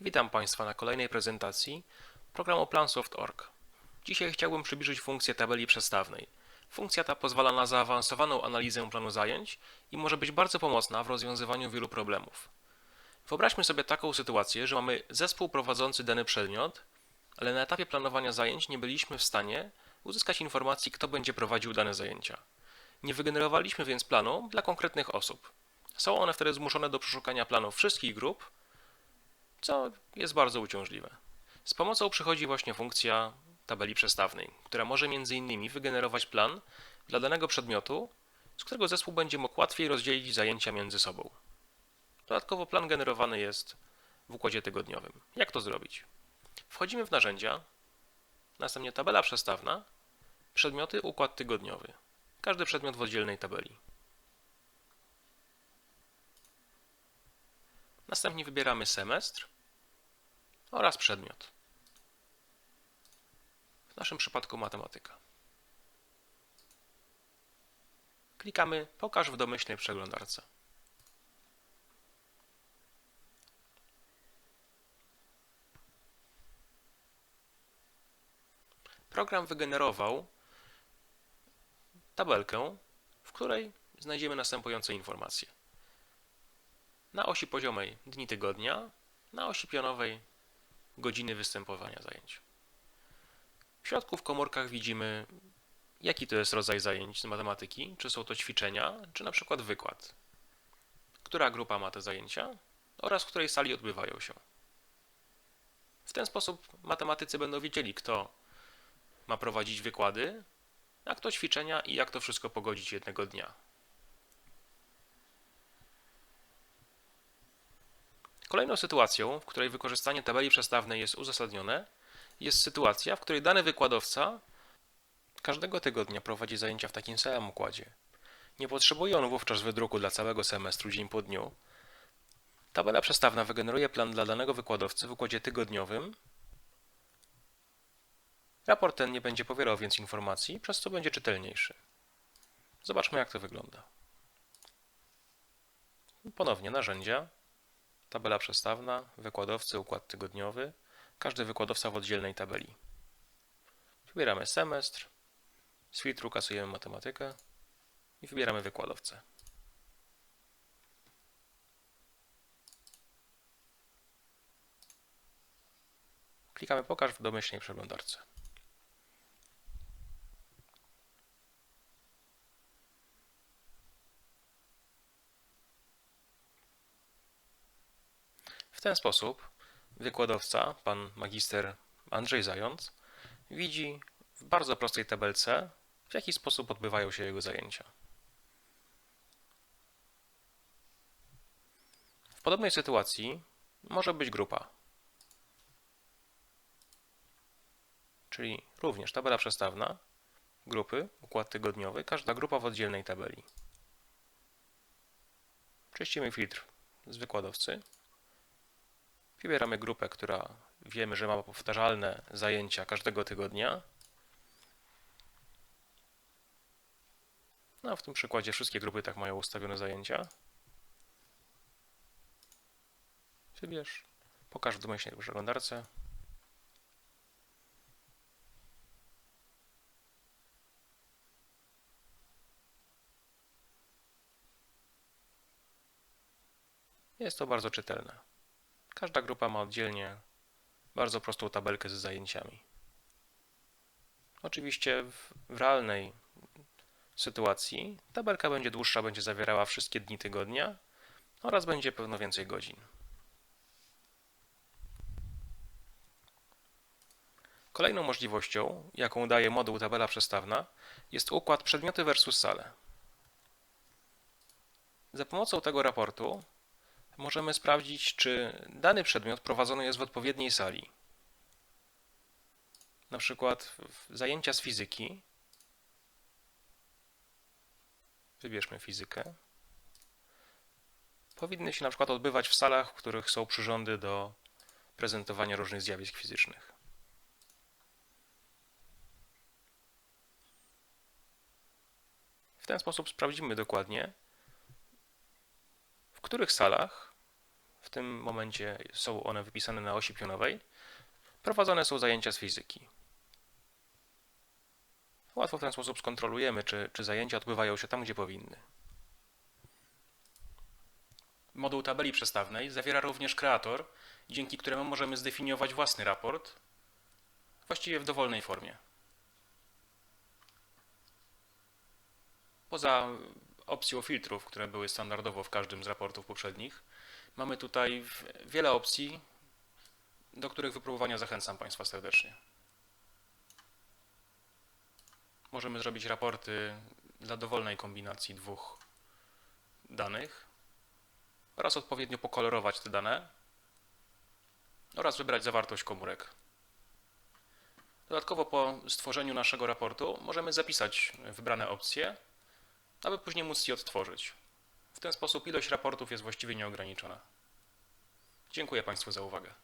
Witam Państwa na kolejnej prezentacji programu Plansoft.org. Dzisiaj chciałbym przybliżyć funkcję tabeli przestawnej. Funkcja ta pozwala na zaawansowaną analizę planu zajęć i może być bardzo pomocna w rozwiązywaniu wielu problemów. Wyobraźmy sobie taką sytuację, że mamy zespół prowadzący dany przedmiot, ale na etapie planowania zajęć nie byliśmy w stanie uzyskać informacji, kto będzie prowadził dane zajęcia. Nie wygenerowaliśmy więc planu dla konkretnych osób. Są one wtedy zmuszone do przeszukania planów wszystkich grup, co jest bardzo uciążliwe. Z pomocą przychodzi właśnie funkcja tabeli przestawnej, która może m.in. wygenerować plan dla danego przedmiotu, z którego zespół będzie mógł łatwiej rozdzielić zajęcia między sobą. Dodatkowo plan generowany jest w układzie tygodniowym. Jak to zrobić? Wchodzimy w narzędzia, następnie tabela przestawna, przedmioty, układ tygodniowy. Każdy przedmiot w oddzielnej tabeli. Następnie wybieramy semestr oraz przedmiot. W naszym przypadku matematyka. Klikamy Pokaż w domyślnej przeglądarce. Program wygenerował tabelkę, w której znajdziemy następujące informacje. Na osi poziomej dni tygodnia, na osi pionowej godziny występowania zajęć. W środku w komórkach widzimy, jaki to jest rodzaj zajęć z matematyki, czy są to ćwiczenia, czy na przykład wykład. Która grupa ma te zajęcia oraz w której sali odbywają się. W ten sposób matematycy będą wiedzieli, kto ma prowadzić wykłady, a kto ćwiczenia i jak to wszystko pogodzić jednego dnia. Kolejną sytuacją, w której wykorzystanie tabeli przestawnej jest uzasadnione, jest sytuacja, w której dany wykładowca każdego tygodnia prowadzi zajęcia w takim samym układzie. Nie potrzebuje on wówczas wydruku dla całego semestru dzień po dniu. Tabela przestawna wygeneruje plan dla danego wykładowcy w układzie tygodniowym. Raport ten nie będzie powierał więc informacji, przez co będzie czytelniejszy. Zobaczmy jak to wygląda. Ponownie narzędzia, tabela przestawna, wykładowcy, układ tygodniowy, każdy wykładowca w oddzielnej tabeli. Wybieramy semestr, z filtru kasujemy matematykę i wybieramy wykładowcę. Klikamy Pokaż w domyślnej przeglądarce. W ten sposób wykładowca, pan magister Andrzej Zając, widzi w bardzo prostej tabelce, w jaki sposób odbywają się jego zajęcia. W podobnej sytuacji może być grupa, czyli również tabela przestawna, grupy, układ tygodniowy, każda grupa w oddzielnej tabeli. Czyścimy filtr z wykładowcy. Wybieramy grupę, która wiemy, że ma powtarzalne zajęcia każdego tygodnia. No, w tym przykładzie wszystkie grupy tak mają ustawione zajęcia. Wybierz, pokaż w domyślnej przeglądarce. Jest to bardzo czytelne. Każda grupa ma oddzielnie bardzo prostą tabelkę z zajęciami. Oczywiście w, w realnej sytuacji tabelka będzie dłuższa, będzie zawierała wszystkie dni tygodnia oraz będzie pewno więcej godzin. Kolejną możliwością, jaką daje moduł tabela przestawna, jest układ przedmioty versus sale. Za pomocą tego raportu możemy sprawdzić, czy dany przedmiot prowadzony jest w odpowiedniej sali. Na przykład zajęcia z fizyki. Wybierzmy fizykę. Powinny się na przykład odbywać w salach, w których są przyrządy do prezentowania różnych zjawisk fizycznych. W ten sposób sprawdzimy dokładnie, w których salach W tym momencie są one wypisane na osi pionowej. Prowadzone są zajęcia z fizyki. Łatwo w ten sposób skontrolujemy, czy, czy zajęcia odbywają się tam, gdzie powinny. Moduł tabeli przestawnej zawiera również kreator, dzięki któremu możemy zdefiniować własny raport, właściwie w dowolnej formie. Poza opcją filtrów, które były standardowo w każdym z raportów poprzednich, mamy tutaj wiele opcji, do których wypróbowania zachęcam Państwa serdecznie. Możemy zrobić raporty dla dowolnej kombinacji dwóch danych oraz odpowiednio pokolorować te dane oraz wybrać zawartość komórek. Dodatkowo po stworzeniu naszego raportu możemy zapisać wybrane opcje, aby później móc je odtworzyć. W ten sposób ilość raportów jest właściwie nieograniczona. Dziękuję Państwu za uwagę.